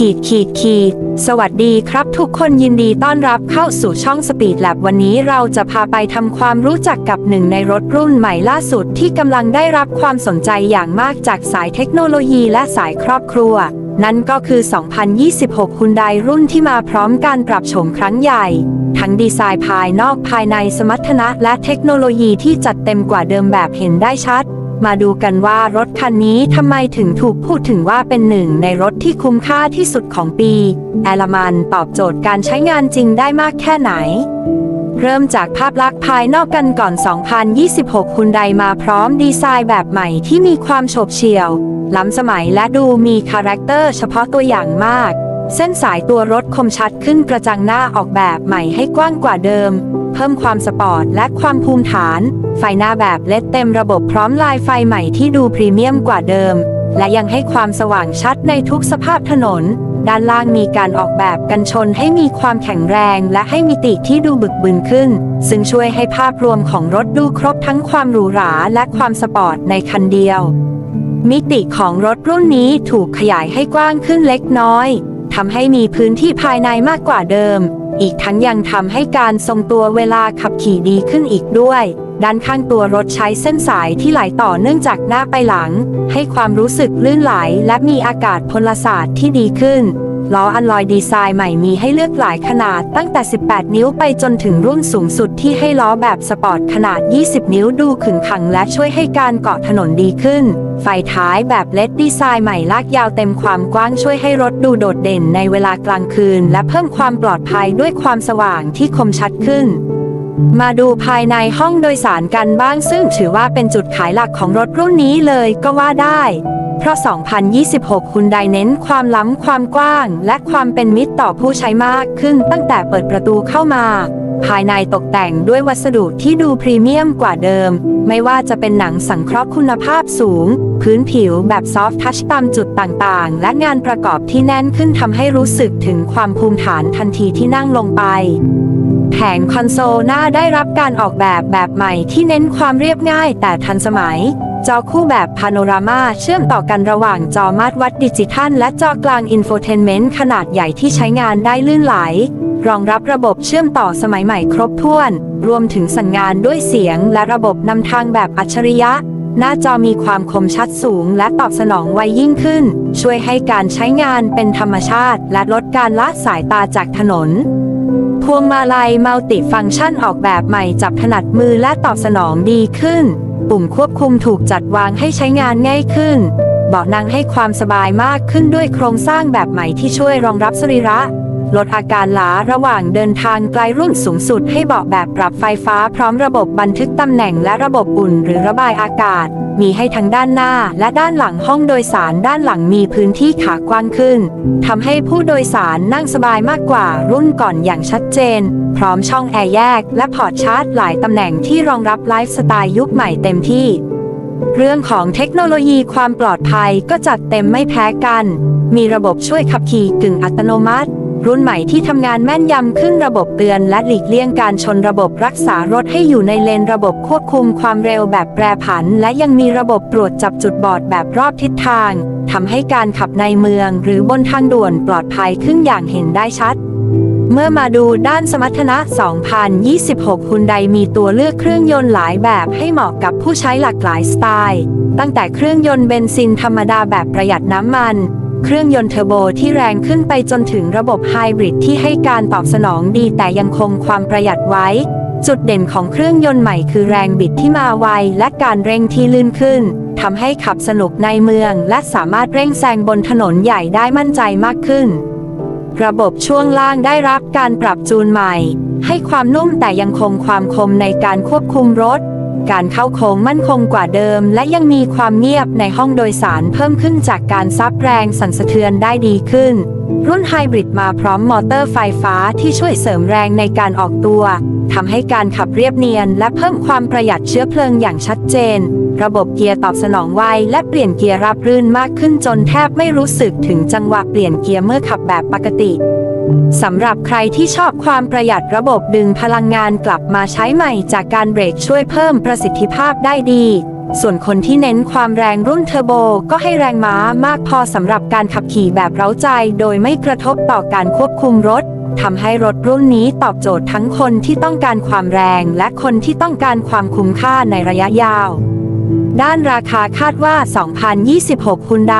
ขีดขีดขีดสวัสดีครับทุกคนยินดีต้อนรับเข้าสู่ช่อง Speed Lab วันนี้เราจะพาไปทำความรู้จักกับหนึ่งในรถรุ่นใหม่ล่าสุดที่กำลังได้รับความสนใจอย่างมากจากสายเทคโนโลยีและสายครอบครัว นั่นก็คือ 2026คุณไดรุ่นที่มาพร้อมการปรับโฉมครั้งใหญ่ ทั้งดีไซน์ภายนอกภายในสมรรถนะและเทคโนโลยีที่จัดเต็มกว่าเดิมแบบเห็นได้ชัด มาดูกันว่ารถคันนี้ทำไมถึงถูกพูดถึงว่าเป็นหนึ่งในรถที่คุ้มค่าที่สุดของปี แอลมันตอบโจทย์การใช้งานจริงได้มากแค่ไหน เริ่มจากภาพลักษณ์ภายนอกกันก่อน 2026 คุณไดมาพร้อมดีไซน์แบบใหม่ที่มีความโฉบเฉี่ยว ล้ำสมัยและดูมีคาแรคเตอร์เฉพาะตัวอย่างมาก เส้นสายตัวรถคมชัดขึ้นกระจังหน้าออกแบบใหม่ให้กว้างกว่าเดิม เพิ่มความสปอร์ตและความภูมิฐาน ไฟหน้าแบบเลดเต็มระบบพร้อมลายไฟใหม่ที่ดูพรีเมียมกว่าเดิม และยังให้ความสว่างชัดในทุกสภาพถนน ด้านล่างมีการออกแบบกันชนให้มีความแข็งแรง และให้มิติที่ดูบึกบึนขึ้น ซึ่งช่วยให้ภาพรวมของรถดูครบทั้งความหรูหราและความสปอร์ตในคันเดียว มิติของรถรุ่นนี้ถูกขยายให้กว้างขึ้นเล็กน้อยทำให้มีพื้นที่ภายในมากกว่าเดิม อีกทั้งยังทำให้การทรงตัวเวลาขับขี่ดีขึ้นอีกด้วย ด้านข้างตัวรถใช้เส้นสายที่ไหลต่อเนื่องจากหน้าไปหลัง ให้ความรู้สึกลื่นไหลและมีอากาศพลศาสตร์ที่ดีขึ้น ล้ออันลอยดีไซน์ใหม่มีให้เลือกหลายขนาดตั้งแต่ 18 นิ้วไปจนถึงรุ่นสูงสุดที่ให้ล้อแบบสปอร์ตขนาด 20 นิ้วดูขึงขังและช่วยให้การเกาะถนนดีขึ้น ไฟท้ายแบบเลดดีไซน์ใหม่ลากยาวเต็มความกว้างช่วยให้รถดูโดดเด่นในเวลากลางคืน และเพิ่มความปลอดภัยด้วยความสว่างที่คมชัดขึ้น มาดูภายในห้องโดยสารกันบ้างซึ่งถือว่าเป็นจุดขายหลักของรถรุ่นนี้เลยก็ว่าได้ เพราะ 2026 คุณไดเน้นความล้ำความกว้าง และความเป็นมิตรต่อผู้ใช้มากขึ้นตั้งแต่เปิดประตูเข้ามา ภายในตกแต่งด้วยวัสดุที่ดูพรีเมียมกว่าเดิม ไม่ว่าจะเป็นหนังสังเคราะห์คุณภาพสูง พื้นผิวแบบซอฟทัชตามจุดต่างๆ และงานประกอบที่แน่นขึ้นทำให้รู้สึกถึงความภูมิฐานทันทีที่นั่งลงไป แผงคอนโซลหน้าได้รับการออกแบบแบบใหม่ที่เน้นความเรียบง่ายแต่ทันสมัย จอคู่แบบพาโนรามาเชื่อมต่อกันระหว่างจอมาตรวัดดิจิทัล และจอกลางอินโฟเทนเมนต์ขนาดใหญ่ที่ใช้งานได้ลื่นไหล รองรับระบบเชื่อมต่อสมัยใหม่ครบถ้วน รวมถึงสั่งงานด้วยเสียง และระบบนำทางแบบอัจฉริยะหน้าจอมีความคมชัดสูงและตอบสนองไวยิ่งขึ้น ช่วยให้การใช้งานเป็นธรรมชาติ และลดการละสายตาจากถนน พวงมาลัยมัลติฟังก์ชันออกแบบใหม่จับถนัดมือและตอบสนองดีขึ้น ปุ่มควบคุมถูกจัดวางให้ใช้งานง่ายขึ้น เบาะนั่งให้ความสบายมากขึ้นด้วยโครงสร้างแบบใหม่ที่ช่วยรองรับสรีระ ลดอาการล้าระหว่างเดินทางไกลรุ่นสูงสุดให้เบาะแบบปรับไฟฟ้าพร้อมระบบบันทึกตำแหน่งและระบบอุ่นหรือระบายอากาศ มีให้ทั้งด้านหน้าและด้านหลังห้องโดยสารด้านหลังมีพื้นที่ขากว้างขึ้นทำให้ผู้โดยสารนั่งสบายมากกว่ารุ่นก่อนอย่างชัดเจน พร้อมช่องแอร์แยก และพอร์ตชาร์จหลายตำแหน่งที่รองรับไลฟ์สไตล์ยุคใหม่เต็มที่เรื่องของเทคโนโลยีความปลอดภัยก็จัดเต็มไม่แพ้กัน มีระบบช่วยขับขี่กึ่งอัตโนมัติ รุ่นใหม่ที่ทำงานแม่นยำขึ้นระบบเตือนและหลีกเลี่ยงการชนระบบรักษารถให้อยู่ในเลนระบบควบคุมความเร็วแบบแปรผัน และยังมีระบบตรวจจับจุดบอดแบบรอบทิศทางทำให้การขับในเมืองหรือบนทางด่วนปลอดภัยขึ้นอย่างเห็นได้ชัดเมื่อมาดูด้านสมรรถนะ 2026คุณไดมีตัวเลือกเครื่องยนต์หลายแบบให้เหมาะกับผู้ใช้หลากหลายสไตล์ ตั้งแต่เครื่องยนต์เบนซินธรรมดาแบบประหยัดน้ำมัน เครื่องยนต์เทอร์โบที่แรงขึ้นไปจนถึงระบบไฮบริดที่ให้การตอบสนองดีแต่ยังคงความประหยัดไว้ จุดเด่นของเครื่องยนต์ใหม่คือแรงบิดที่มาไวและการเร่งที่ลื่นขึ้นทำให้ขับสนุกในเมือง และสามารถเร่งแซงบนถนนใหญ่ได้มั่นใจมากขึ้น ระบบช่วงล่างได้รับการปรับจูนใหม่ ให้ความนุ่มแต่ยังคงความคมในการควบคุมรถ การเข้าโค้งมั่นคงกว่าเดิม และยังมีความเงียบในห้องโดยสารเพิ่มขึ้นจากการซับแรงสั่นสะเทือนได้ดีขึ้น รุ่นไฮบริดมาพร้อมมอเตอร์ไฟฟ้าที่ช่วยเสริมแรงในการออกตัวทำให้การขับเรียบเนียน และเพิ่มความประหยัดเชื้อเพลิงอย่างชัดเจน ระบบเกียร์ตอบสนองไวและเปลี่ยนเกียร์ราบรื่นมากขึ้นจนแทบไม่รู้สึกถึงจังหวะเปลี่ยนเกียร์เมื่อขับแบบปกติสำหรับใครที่ชอบความประหยัดระบบดึงพลังงานกลับมาใช้ใหม่จากการเบรกช่วยเพิ่มประสิทธิภาพได้ดี ส่วนคนที่เน้นความแรงรุ่นเทอร์โบก็ให้แรงม้ามากพอสำหรับการขับขี่แบบเร้าใจ โดยไม่กระทบต่อการควบคุมรถทำให้รถรุ่นนี้ตอบโจทย์ทั้งคนที่ต้องการความแรง และคนที่ต้องการความคุ้มค่าในระยะยาว ด้านราคาคาดว่า 2026 คุณได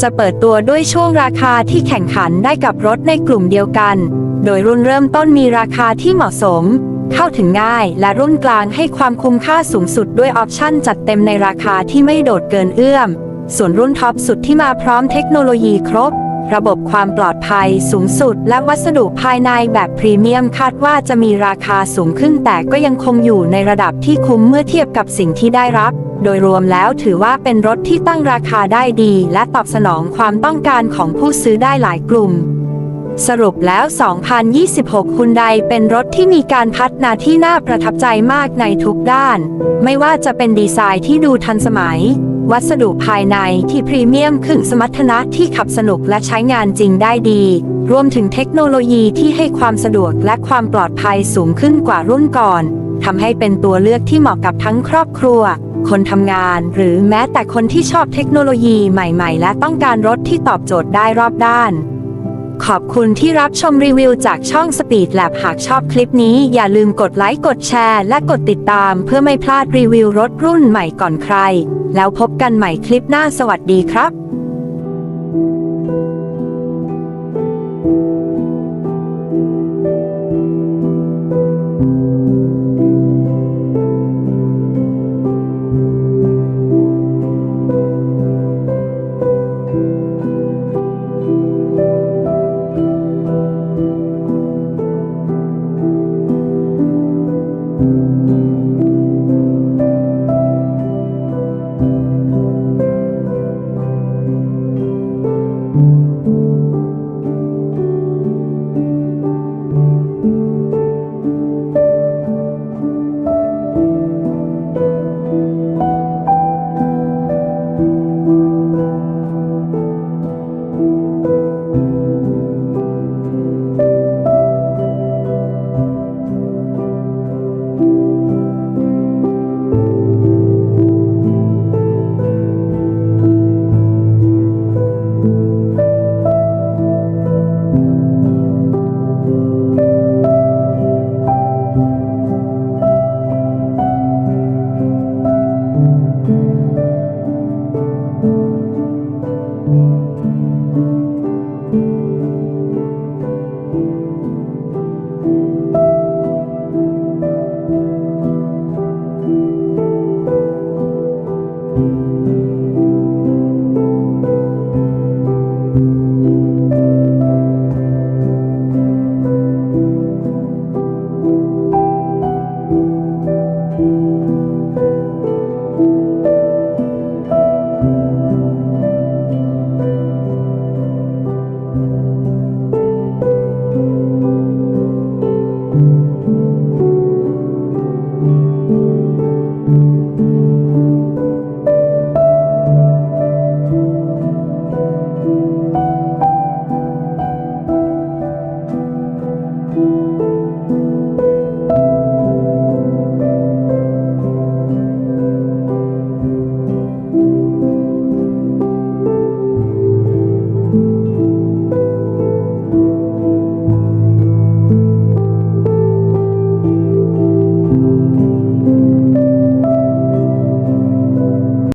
จะเปิดตัวด้วยช่วงราคาที่แข่งขันได้กับรถในกลุ่มเดียวกัน โดยรุ่นเริ่มต้นมีราคาที่เหมาะสม เข้าถึงง่ายและรุ่นกลางให้ความคุ้มค่าสูงสุดด้วยออปชั่นจัดเต็มในราคาที่ไม่โดดเกินเอื้อม ส่วนรุ่นท็อปสุดที่มาพร้อมเทคโนโลยีครบ ระบบความปลอดภัยสูงสุด และวัสดุภายในแบบพรีเมียมคาดว่าจะมีราคาสูงขึ้นแต่ก็ยังคงอยู่ในระดับที่คุ้มเมื่อเทียบกับสิ่งที่ได้รับ โดยรวมแล้วถือว่าเป็นรถที่ตั้งราคาได้ดี และตอบสนองความต้องการของผู้ซื้อได้หลายกลุ่ม สรุปแล้ว 2026 คุณใดเป็นรถที่มีการพัฒนาที่น่าประทับใจมากในทุกด้าน ไม่ว่าจะเป็นดีไซน์ที่ดูทันสมัย วัสดุภายในที่พรีเมียมขึ้นสมรรถนะที่ขับสนุกและใช้งานจริงได้ดี รวมถึงเทคโนโลยีที่ให้ความสะดวกและความปลอดภัยสูงขึ้นกว่ารุ่นก่อนทำให้เป็นตัวเลือกที่เหมาะกับทั้งครอบครัว คนทำงาน หรือแม้แต่คนที่ชอบเทคโนโลยีใหม่ ๆ และต้องการรถที่ตอบโจทย์ได้รอบด้าน ขอบคุณที่รับชมรีวิวจากช่อง Speed Lab หากชอบคลิปนี้อย่าลืมกดไลค์ กดแชร์ และกดติดตามเพื่อไม่พลาดรีวิวรถรุ่นใหม่ก่อนใคร แล้วพบกันใหม่คลิปหน้าสวัสดีครับ